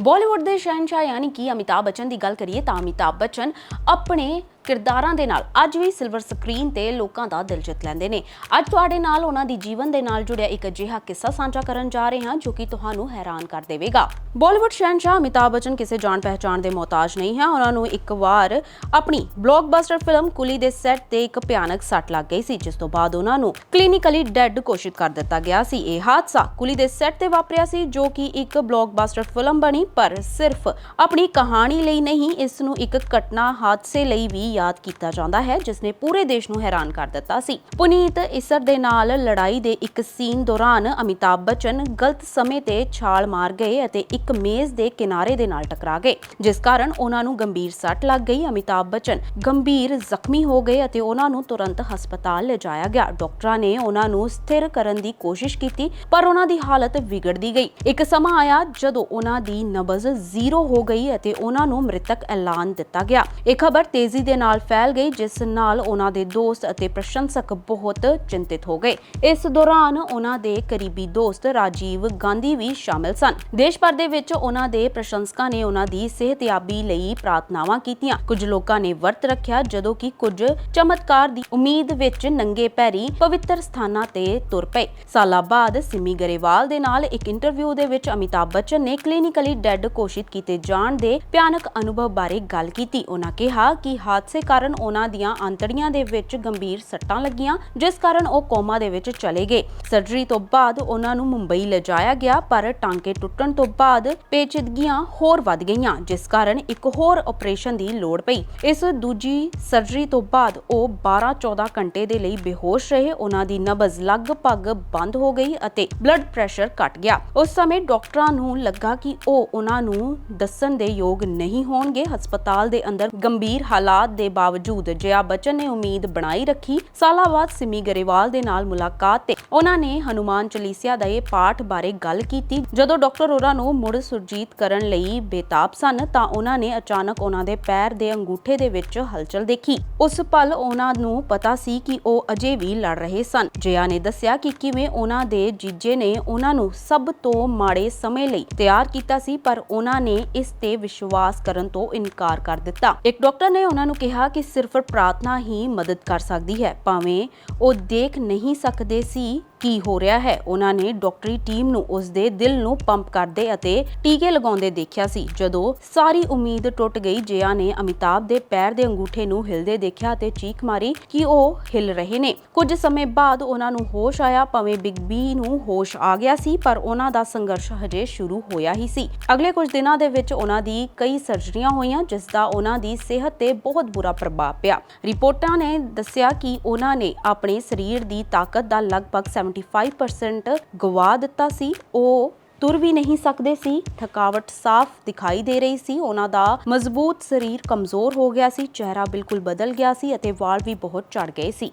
ਬਾਲੀਵੁੱਡ ਦੇ ਸ਼ਹਿਨशाह ਯਾਨੀ ਕਿ ਅਮਿਤਾਭ ਬੱਚਨ ਦੀ ਗੱਲ ਕਰੀਏ ਤਾਂ ਅਮਿਤਾਭ ਬੱਚਨ ਆਪਣੇ ਕਿਰਦਾਰਾਂ ਦੇ ਨਾਲ। ਅੱਜ ਵੀ ਸਿਲਵਰ ਸਕਰੀਨ ਤੇ ਲੋਕਾਂ ਦਾ ਦਿਲ ਜਿੱਤ ਲੈਂਦੇ ਨੇ। ਅੱਜ ਤੁਹਾਡੇ ਨਾਲ ਉਹਨਾਂ ਦੀ ਜੀਵਨ ਦੇ ਨਾਲ ਜੁੜਿਆ ਇੱਕ ਅਜਿਹਾ ਕਿੱਸਾ ਸਾਂਝਾ ਕਰਨ ਜਾ ਰਹੇ ਹਾਂ, ਜੋ ਕਿ ਤੁਹਾਨੂੰ ਹੈਰਾਨ ਕਰ ਦੇਵੇਗਾ। ਬਾਲੀਵੁੱਡ ਸ਼ਹਿਨशाह ਅਮਿਤਾਭ ਬੱਚਨ ਕਿਸੇ ਜਾਣ ਪਹਿਚਾਣ ਦੇ ਮੁਹਤਾਜ ਨਹੀਂ ਹੈ। ਉਹਨਾਂ ਨੂੰ ਇੱਕ ਵਾਰ ਆਪਣੀ ਬਲੌਕਬਸਟਰ ਫਿਲਮ ਕੁਲੀ ਦੇ ਸੈੱਟ ਤੇ ਇੱਕ ਭਿਆਨਕ ਸੱਟ ਲੱਗ ਗਈ ਸੀ, ਜਿਸ ਤੋਂ ਬਾਅਦ ਉਹਨਾਂ ਨੂੰ ਕਲੀਨਿਕਲੀ ਡੈੱਡ ਘੋਸ਼ਿਤ ਕਰ ਦਿੱਤਾ ਗਿਆ ਸੀ। ਇਹ ਹਾਦਸਾ ਕੁਲੀ ਦੇ ਸੈੱਟ ਤੇ ਵਾਪਰਿਆ ਸੀ, ਜੋ ਕਿ ਇੱਕ ਬਲੌਕਬਸਟਰ ਫਿਲਮ ਬਣੀ, ਪਰ ਸਿਰਫ ਆਪਣੀ ਕਹਾਣੀ ਲਈ ਨਹੀਂ, ਇਸ ਨੂੰ ਇੱਕ ਘਟਨਾ ਹਾਦਸੇ ਲਈ ਵੀ ਯਾਦ ਕੀਤਾ ਜਾਂਦਾ ਹੈ ਜਿਸ ਨੇ ਪੂਰੇ ਦੇਸ਼ ਨੂੰ ਹੈਰਾਨ ਕਰ ਦਿੱਤਾ ਸੀ। ਪੁਨੀਤ ਇਸਰ ਦੇ ਨਾਲ ਲੜਾਈ ਦੇ ਇੱਕ ਸੀਨ ਦੌਰਾਨ ਅਮਿਤਾਭ ਬੱਚਨ ਗਲਤ ਸਮੇਂ ਤੇ ਛਾਲ ਮਾਰ ਗਏ ਅਤੇ ਇੱਕ ਮੇਜ਼ ਦੇ ਕਿਨਾਰੇ ਦੇ ਨਾਲ ਟਕਰਾ ਗਏ, ਜਿਸ ਕਾਰਨ ਉਹਨਾਂ ਨੂੰ ਗੰਭੀਰ ਸੱਟ ਲੱਗ ਗਈ। ਅਮਿਤਾਭ ਬੱਚਨ ਗੰਭੀਰ ਜ਼ਖਮੀ ਹੋ ਗਏ ਅਤੇ ਉਹਨਾਂ ਨੂੰ ਤੁਰੰਤ ਹਸਪਤਾਲ ਲਿਜਾਇਆ ਗਿਆ। ਡਾਕਟਰਾਂ ਨੇ ਉਹਨਾਂ ਨੂੰ ਸਥਿਰ ਕਰਨ ਦੀ ਕੋਸ਼ਿਸ਼ ਕੀਤੀ, ਪਰ ਉਹਨਾਂ ਦੀ ਹਾਲਤ ਵਿਗੜਦੀ ਗਈ। ਇੱਕ ਸਮਾਂ ਆਇਆ ਜਦੋਂ ਉਹਨਾਂ ਦੀ ਨਬਜ਼ ਜ਼ੀਰੋ ਹੋ ਗਈ ਅਤੇ ਉਹਨਾਂ ਨੂੰ ਮ੍ਰਿਤਕ ਐਲਾਨ ਦਿੱਤਾ ਗਿਆ। ਇਹ ਖਬਰ ਤੇਜ਼ੀ ਦੇ ਨਾਲ ਫੈਲ ਗਈ, ਜਿਸ ਨਾਲ ਉਹਨਾਂ ਦੇ ਦੋਸਤ ਅਤੇ ਪ੍ਰਸ਼ੰਸਕ ਬਹੁਤ ਚਿੰਤਿਤ ਹੋ ਗਏ। ਇਸ ਦੌਰਾਨ ਉਹਨਾਂ ਦੇ ਕਰੀਬੀ ਦੋਸਤ ਰਾਜੀਵ ਗਾਂਧੀ ਵੀ ਸ਼ਾਮਿਲ ਸਨ। ਦੇਸ਼ ਭਰ ਦੇ ਵਿੱਚ ਉਹਨਾਂ ਦੇ ਪ੍ਰਸ਼ੰਸਕਾਂ ਨੇ ਉਹਨਾਂ ਦੀ ਸਿਹਤਯਾਬੀ ਲਈ ਪ੍ਰਾਰਥਨਾਵਾਂ ਕੀਤੀਆਂ। ਕੁਝ ਲੋਕਾਂ ਨੇ ਵਰਤ ਰੱਖਿਆ, ਜਦੋਂ ਕਿ ਕੁਝ ਚਮਤਕਾਰ ਦੀ ਉਮੀਦ ਵਿੱਚ ਨੰਗੇ ਪੈਰੀ ਪਵਿੱਤਰ ਸਥਾਨਾਂ ਤੇ ਤੁਰ ਪਏ। ਸਾਲਾਂ ਬਾਅਦ ਸਿਮੀ ਗਰੇਵਾਲ ਦੇ ਨਾਲ ਇੱਕ ਇੰਟਰਵਿਊ ਦੇ ਵਿੱਚ ਅਮਿਤਾਭ ਬੱਚਨ ਨੇ ਕਲੀਨਿਕਲੀ ਡੈੱਡ ਘੋਸ਼ਿਤ ਕੀਤੇ ਜਾਣ ਦੇ ਭਿਆਨਕ ਅਨੁਭਵ ਬਾਰੇ ਗੱਲ ਕੀਤੀ। ਉਹਨਾਂ ਕਿਹਾ ਕਿ ਹਾਦਸੇ ਕਾਰਨ ਉਹਨਾਂ ਦੀਆਂ ਆਂਤੜੀਆਂ ਦੇ ਵਿੱਚ ਗੰਭੀਰ ਸੱਟਾਂ ਲੱਗੀਆਂ, ਜਿਸ ਕਾਰਨ ਉਹ ਕੋਮਾ ਦੇ ਵਿੱਚ ਚਲੇ ਗਏ। ਸਰਜਰੀ ਤੋਂ ਬਾਅਦ ਉਹਨਾਂ ਨੂੰ ਮੁੰਬਈ ਲਿਜਾਇਆ ਗਿਆ, ਪਰ ਟਾਂਕੇ ਟੁੱਟਣ ਤੋਂ ਬਾਅਦ ਪੇਚੀਦਗੀਆਂ ਹੋਰ ਵੱਧ ਗਈਆਂ, ਜਿਸ ਕਾਰਨ ਇੱਕ ਹੋਰ ਆਪਰੇਸ਼ਨ ਦੀ ਲੋੜ ਪਈ। ਇਸ ਦੂਜੀ ਸਰਜਰੀ ਤੋਂ ਬਾਅਦ ਉਹ 12-14 ਘੰਟੇ ਦੇ ਲਈ ਬੇਹੋਸ਼ ਰਹੇ। ਉਹਨਾਂ ਦੀ ਨਬਜ਼ ਲਗਭਗ ਬੰਦ ਹੋ ਗਈ ਅਤੇ ਬਲੱਡ ਪ੍ਰੈਸ਼ਰ ਘਟ ਗਿਆ। ਉਸ ਸਮੇਂ ਡਾਕਟਰਾਂ ਨੂੰ ਲੱਗਾ ਕਿ ਉਹ ਉਹਨਾਂ ਨੂੰ ਦੱਸਣ ਦੇ ਯੋਗ ਨਹੀਂ ਹੋਣਗੇ। ਹਸਪਤਾਲ ਦੇ ਅੰਦਰ ਗੰਭੀਰ ਹਾਲਾਤ ਦੇ ਬਾਵਜੂਦ ਜਯਾ ਬਚਨ ਨੇ ਉਮੀਦ ਬਣਾਈ ਰੱਖੀ, ਸਾਲਾਂ ਬਾਅਦ ਸਿਮੀ ਗਰੇਵਾਲ ਦੇ ਨਾਲ ਮੁਲਾਕਾਤ ਤੇ ਉਹਨਾਂ ਨੇ ਹਨੂਮਾਨ ਚਾਲੀਸਿਆ ਦਾ ਇਹ ਪਾਠ ਬਾਰੇ ਗੱਲ ਕੀਤੀ। ਜਦੋਂ ਡਾਕਟਰ ਉਹਨਾਂ ਨੂੰ ਮੁੜ ਸੁਰਜੀਤ ਕਰਨ ਲਈ ਬੇਤਾਬ ਸਨ, ਤਾਂ ਉਹਨਾਂ ਨੇ ਅਚਾਨਕ ਉਹਨਾਂ ਦੇ ਪੈਰ ਦੇ ਅੰਗੂਠੇ ਦੇ ਵਿੱਚ ਹਲਚਲ ਦੇਖੀ। ਉਸ ਪਲ ਉਹਨਾਂ ਨੂੰ ਪਤਾ ਸੀ ਕਿ ਉਹ ਅਜੇ ਵੀ ਲੜ ਰਹੇ ਸਨ। ਜਯਾ ਨੇ ਦੱਸਿਆ ਕਿ ਕਿਵੇਂ ਉਹਨਾਂ ਦੇ ਜੀਜੇ ਨੇ ਉਹਨਾਂ ਨੂੰ ਸਭ ਤੋਂ ਮਾੜੇ ਸਮੇਂ ਲਈ ਤਿਆਰ ਕੀਤਾ ਸੀ, ਪਰ ਉਹਨਾਂ ਨੇ ਇਸ ਤੇ ਵਿਸ਼ਵਾਸ ਕਰਨ ਤੋਂ ਇਨਕਾਰ ਕਰ ਦਿੱਤਾ। ਇੱਕ ਡਾਕਟਰ ਨੇ ਉਹਨਾਂ ਨੂੰ ਕਿਹਾ ਕਿ ਸਿਰਫ ਪ੍ਰਾਰਥਨਾ ਹੀ ਮਦਦ ਕਰ ਸਕਦੀ ਹੈ, ਭਾਵੇਂ ਉਹ ਦੇਖ ਨਹੀਂ ਸਕਦੇ ਸੀ ਕੀ ਹੋ ਰਿਹਾ ਹੈ? ਉਹਨਾਂ ਨੇ ਡਾਕਟਰੀ ਟੀਮ ਨੂੰ ਉਸ ਦੇ ਦਿਲ ਨੂੰ ਪੰਪ ਕਰਦੇ ਅਤੇ ਟੀਕੇ ਲਗਾਉਂਦੇ ਦੇਖਿਆ ਸੀ। ਜਦੋਂ ਸਾਰੀ ਉਮੀਦ ਟੁੱਟ ਗਈ, ਜਿਆ ਨੇ ਅਮਿਤਾਭ ਦੇ ਪੈਰ ਦੇ ਅੰਗੂਠੇ ਨੂੰ ਹਿਲਦੇ ਦੇਖਿਆ ਤੇ ਚੀਖ ਮਾਰੀ ਕਿ ਉਹ ਹਿਲ ਰਹੇ ਨੇ। ਕੁਝ ਸਮੇਂ ਬਾਅਦ ਉਹਨਾਂ ਨੂੰ ਹੋਸ਼ ਆਇਆ, ਭਾਵੇਂ ਬਿਗ ਬੀ ਨੂੰ ਹੋਸ਼ ਆ ਗਿਆ ਸੀ, ਪਰ ਉਹਨਾਂ ਦਾ ਸੰਘਰਸ਼ ਹਜੇ ਸ਼ੁਰੂ ਹੋਇਆ ਹੀ ਸੀ। ਅਗਲੇ ਕੁਝ ਦਿਨਾਂ ਦੇ ਵਿੱਚ ਉਹਨਾਂ ਦੀ ਕਈ ਸਰਜਰੀਆਂ ਹੋਈਆਂ, ਜਿਸ ਦਾ ਉਹਨਾਂ ਦੀ ਸਿਹਤ ਤੇ ਬਹੁਤ ਬੁਰਾ ਪ੍ਰਭਾਵ ਪਿਆ। ਰਿਪੋਰਟਾਂ ਨੇ ਦੱਸਿਆ ਕਿ ਉਹਨਾਂ ਨੇ ਆਪਣੇ ਸਰੀਰ ਦੀ ਤਾਕਤ ਦਾ ਲਗਭਗ 75% ਗਵਾ ਦਿੱਤਾ ਸੀ। ਉਹ ਤੁਰ ਵੀ ਨਹੀਂ ਸਕਦੇ ਸੀ। ਥਕਾਵਟ ਸਾਫ਼ ਦਿਖਾਈ ਦੇ ਰਹੀ ਸੀ। ਉਹਨਾਂ ਦਾ ਮਜ਼ਬੂਤ ਸਰੀਰ ਕਮਜ਼ੋਰ ਹੋ ਗਿਆ ਸੀ। ਚਿਹਰਾ ਬਿਲਕੁਲ ਬਦਲ ਗਿਆ ਸੀ ਅਤੇ ਵਾਲ ਵੀ ਬਹੁਤ ਝੜ ਗਏ ਸੀ।